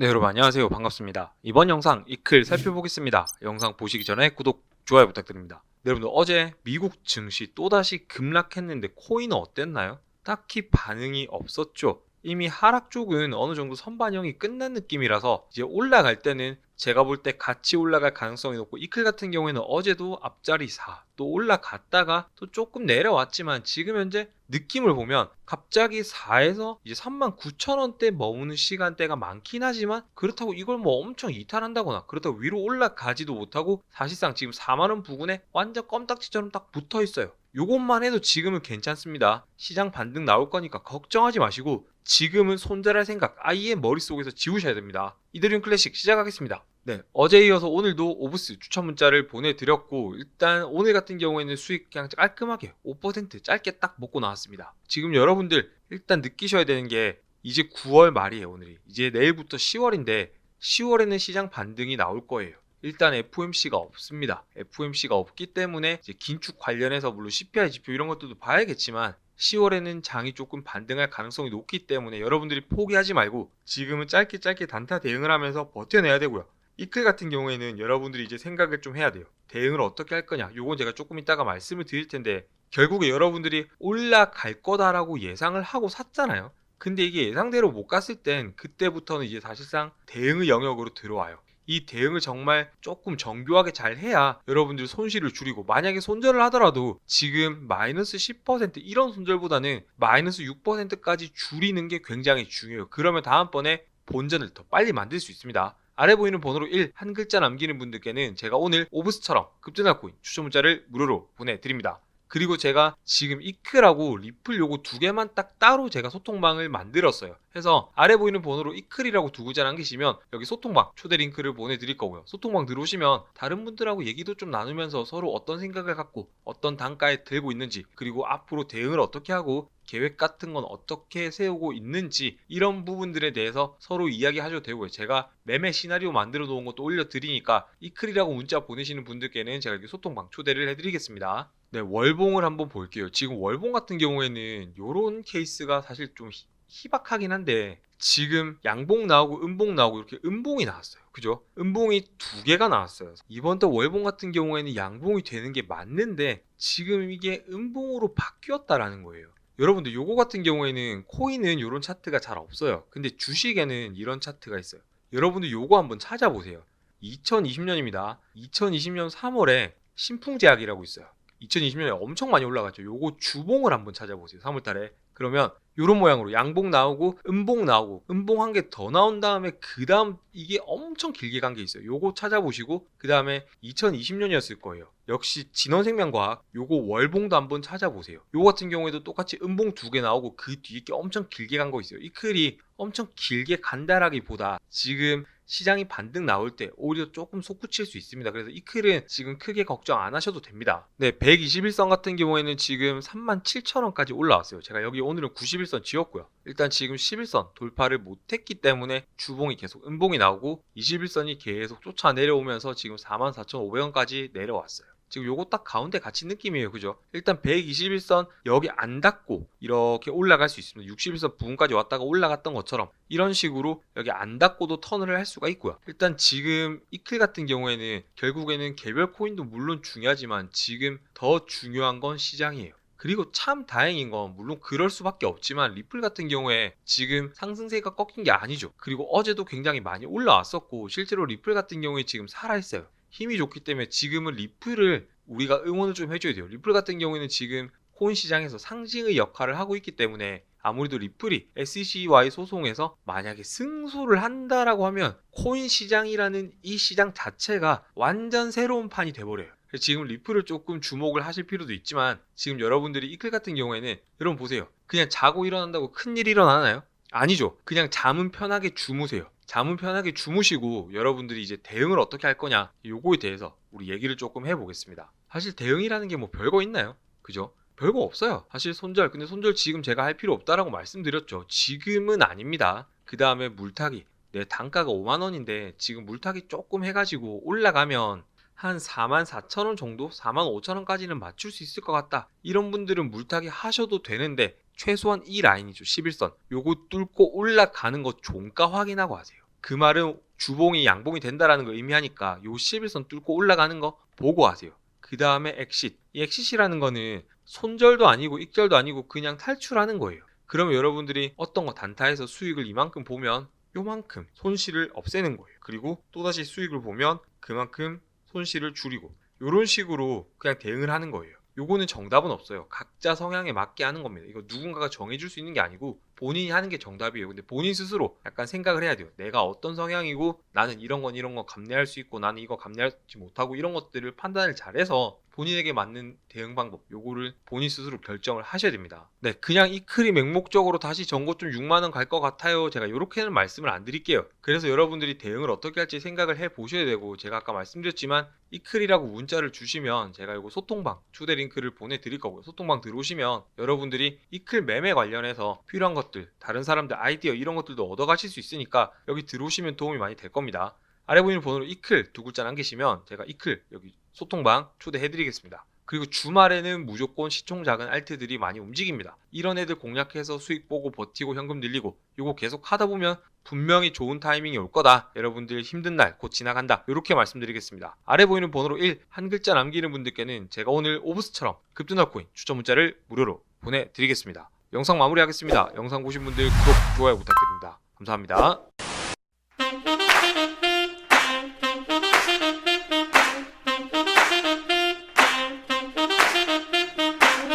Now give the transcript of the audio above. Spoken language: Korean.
네 여러분 안녕하세요. 반갑습니다. 이번 영상 이클 살펴보겠습니다. 영상 보시기 전에 구독 좋아요 부탁드립니다. 네, 여러분들 어제 미국 증시 또다시 급락했는데 코인은 어땠나요? 딱히 반응이 없었죠 이미 하락 쪽은 어느 정도 선반영이 끝난 느낌이라서 이제 올라갈 때는 제가 볼 때 같이 올라갈 가능성이 높고 이클 같은 경우에는 어제도 앞자리 4 또 올라갔다가 또 조금 내려왔지만 지금 현재 느낌을 보면 갑자기 4에서 이제 3만 9천 원대 머무는 시간대가 많긴 하지만 그렇다고 이걸 뭐 엄청 이탈한다거나 그렇다고 위로 올라가지도 못하고 사실상 지금 4만 원 부근에 완전 껌딱지처럼 딱 붙어 있어요. 요것만 해도 지금은 괜찮습니다. 시장 반등 나올 거니까 걱정하지 마시고 지금은 손절할 생각 아예 머릿속에서 지우셔야 됩니다. 이더리움 클래식 시작하겠습니다. 네, 어제 이어서 오늘도 오브스 추천 문자를 보내드렸고 일단 오늘 같은 경우에는 수익 그냥 깔끔하게 5% 짧게 딱 먹고 나왔습니다. 지금 여러분들 일단 느끼셔야 되는 게 이제 9월 말이에요 오늘이 이제 내일부터 10월인데 10월에는 시장 반등이 나올 거예요. 일단 FOMC가 없습니다. FOMC가 없기 때문에 이제 긴축 관련해서 물론 CPI 지표 이런 것들도 봐야겠지만 10월에는 장이 조금 반등할 가능성이 높기 때문에 여러분들이 포기하지 말고 지금은 짧게 짧게 단타 대응을 하면서 버텨내야 되고요. 이클 같은 경우에는 여러분들이 이제 생각을 좀 해야 돼요. 대응을 어떻게 할 거냐. 요건 제가 조금 이따가 말씀을 드릴 텐데 결국에 여러분들이 올라갈 거다라고 예상을 하고 샀잖아요. 근데 이게 예상대로 못 갔을 땐 그때부터는 이제 사실상 대응의 영역으로 들어와요. 이 대응을 정말 조금 정교하게 잘 해야 여러분들 손실을 줄이고 만약에 손절을 하더라도 지금 마이너스 10% 이런 손절보다는 마이너스 6%까지 줄이는 게 굉장히 중요해요. 그러면 다음번에 본전을 더 빨리 만들 수 있습니다. 아래 보이는 번호로 1 한 글자 남기는 분들께는 제가 오늘 오브스처럼 급등할 코인 추천 문자를 무료로 보내드립니다. 그리고 제가 지금 이클하고 리플 요거 두 개만 딱 따로 제가 소통방을 만들었어요. 해서 아래 보이는 번호로 이클이라고 두 글자 남기시면 여기 소통방 초대 링크를 보내드릴 거고요. 소통방 들어오시면 다른 분들하고 얘기도 좀 나누면서 서로 어떤 생각을 갖고 어떤 단가에 들고 있는지 그리고 앞으로 대응을 어떻게 하고 계획 같은 건 어떻게 세우고 있는지 이런 부분들에 대해서 서로 이야기하셔도 되고요. 제가 매매 시나리오 만들어 놓은 것도 올려드리니까 이클이라고 문자 보내시는 분들께는 제가 이렇게 소통방 초대를 해드리겠습니다. 네, 월봉을 한번 볼게요. 지금 월봉 같은 경우에는 이런 케이스가 사실 좀 희- 희박하긴 한데 지금 양봉 나오고 음봉 나오고 이렇게 음봉이 나왔어요. 그죠? 음봉이 두 개가 나왔어요. 이번 달 월봉 같은 경우에는 양봉이 되는 게 맞는데 지금 이게 음봉으로 바뀌었다라는 거예요. 여러분들 요거 같은 경우에는 코인은 이런 차트가 잘 없어요. 근데 주식에는 이런 차트가 있어요. 여러분들 요거 한번 찾아보세요. 2020년입니다. 2020년 3월에 신풍제약이라고 있어요. 2020년에 엄청 많이 올라갔죠. 요거 주봉을 한번 찾아보세요. 3월달에. 그러면 요런 모양으로 양봉 나오고 음봉 나오고 음봉 한 개 더 나온 다음에 그 다음 이게 엄청 길게 간 게 있어요. 요거 찾아보시고 그 다음에 2020년이었을 거예요. 역시 진원생명과학 요거 월봉도 한번 찾아보세요. 요거 같은 경우에도 똑같이 음봉 두 개 나오고 그 뒤에 게 엄청 길게 간 거 있어요. 이 클이 엄청 길게 간다라기보다 지금 시장이 반등 나올 때 오히려 조금 솟구칠 수 있습니다. 그래서 이 클은 지금 크게 걱정 안 하셔도 됩니다. 네, 121선 같은 경우에는 지금 37,000원까지 올라왔어요. 제가 여기 오늘은 91선 지었고요. 일단 지금 11선 돌파를 못했기 때문에 주봉이 계속 음봉이 나오고 21선이 계속 쫓아 내려오면서 지금 44,500원까지 내려왔어요. 지금 요거 딱 가운데 같이 느낌이에요. 그죠? 일단 121선 여기 안 닿고 이렇게 올라갈 수 있습니다. 61선 부분까지 왔다가 올라갔던 것처럼 이런 식으로 여기 안 닿고도 턴을 할 수가 있고요. 일단 지금 이클 같은 경우에는 결국에는 개별 코인도 물론 중요하지만 지금 더 중요한 건 시장이에요. 그리고 참 다행인 건 물론 그럴 수밖에 없지만 리플 같은 경우에 지금 상승세가 꺾인 게 아니죠. 그리고 어제도 굉장히 많이 올라왔었고 실제로 리플 같은 경우에 지금 살아있어요. 힘이 좋기 때문에 지금은 리플을 우리가 응원을 좀 해줘야 돼요. 리플 같은 경우에는 지금 코인 시장에서 상징의 역할을 하고 있기 때문에 아무래도 리플이 SEC와의 소송에서 만약에 승소를 한다라고 하면 코인 시장이라는 이 시장 자체가 완전 새로운 판이 돼버려요. 지금 리플을 조금 주목을 하실 필요도 있지만 지금 여러분들이 이클 같은 경우에는 여러분 보세요. 그냥 자고 일어난다고 큰일 일어나나요? 아니죠. 그냥 잠은 편하게 주무세요. 잠은 편하게 주무시고 여러분들이 이제 대응을 어떻게 할 거냐 요거에 대해서 우리 얘기를 조금 해보겠습니다. 사실 대응이라는 게 뭐 별거 있나요? 그죠? 별거 없어요. 사실 손절 근데 손절 지금 제가 할 필요 없다라고 말씀드렸죠. 지금은 아닙니다. 그 다음에 물타기 내 단가가 5만 원인데 지금 물타기 조금 해가지고 올라가면 한 4만 4천 원 정도, 4만 5천 원까지는 맞출 수 있을 것 같다. 이런 분들은 물타기 하셔도 되는데 최소한 이 라인이죠. 11선. 요거 뚫고 올라가는 거 종가 확인하고 하세요. 그 말은 주봉이 양봉이 된다라는 걸 의미하니까 요 11선 뚫고 올라가는 거 보고 하세요. 그 다음에 엑싯. 이 엑싯이라는 거는 손절도 아니고 익절도 아니고 그냥 탈출하는 거예요. 그러면 여러분들이 어떤 거 단타에서 수익을 이만큼 보면 요만큼 손실을 없애는 거예요. 그리고 또다시 수익을 보면 그만큼 손실을 줄이고 요런 식으로 그냥 대응을 하는 거예요. 요거는 정답은 없어요. 각자 성향에 맞게 하는 겁니다. 이거 누군가가 정해줄 수 있는 게 아니고 본인이 하는 게 정답이에요. 근데 본인 스스로 약간 생각을 해야 돼요. 내가 어떤 성향이고 나는 이런 건 이런 거 감내할 수 있고 나는 이거 감내하지 못하고 이런 것들을 판단을 잘해서 본인에게 맞는 대응 방법 요거를 본인 스스로 결정을 하셔야 됩니다. 네, 그냥 이 클이 맹목적으로 다시 전고점 6만 원 갈 것 같아요. 제가 이렇게는 말씀을 안 드릴게요. 그래서 여러분들이 대응을 어떻게 할지 생각을 해 보셔야 되고 제가 아까 말씀드렸지만 이 클이라고 문자를 주시면 제가 이거 소통방 추대 링크를 보내 드릴 거고요. 소통방 들어오시면 여러분들이 이클 매매 관련해서 필요한 것 들, 다른 사람들 아이디어 이런 것들도 얻어가실 수 있으니까 여기 들어오시면 도움이 많이 될 겁니다. 아래 보이는 번호로 이클 두 글자 남기시면 제가 이클 여기 소통방 초대해드리겠습니다. 그리고 주말에는 무조건 시총 작은 알트들이 많이 움직입니다. 이런 애들 공략해서 수익 보고 버티고 현금 늘리고 요거 계속 하다 보면 분명히 좋은 타이밍이 올 거다. 여러분들 힘든 날 곧 지나간다. 이렇게 말씀드리겠습니다. 아래 보이는 번호로 1, 한 글자 남기는 분들께는 제가 오늘 오브스처럼 급등할 코인 추천 문자를 무료로 보내드리겠습니다. 영상 마무리하겠습니다. 영상 보신 분들 구독, 좋아요 부탁드립니다. 감사합니다.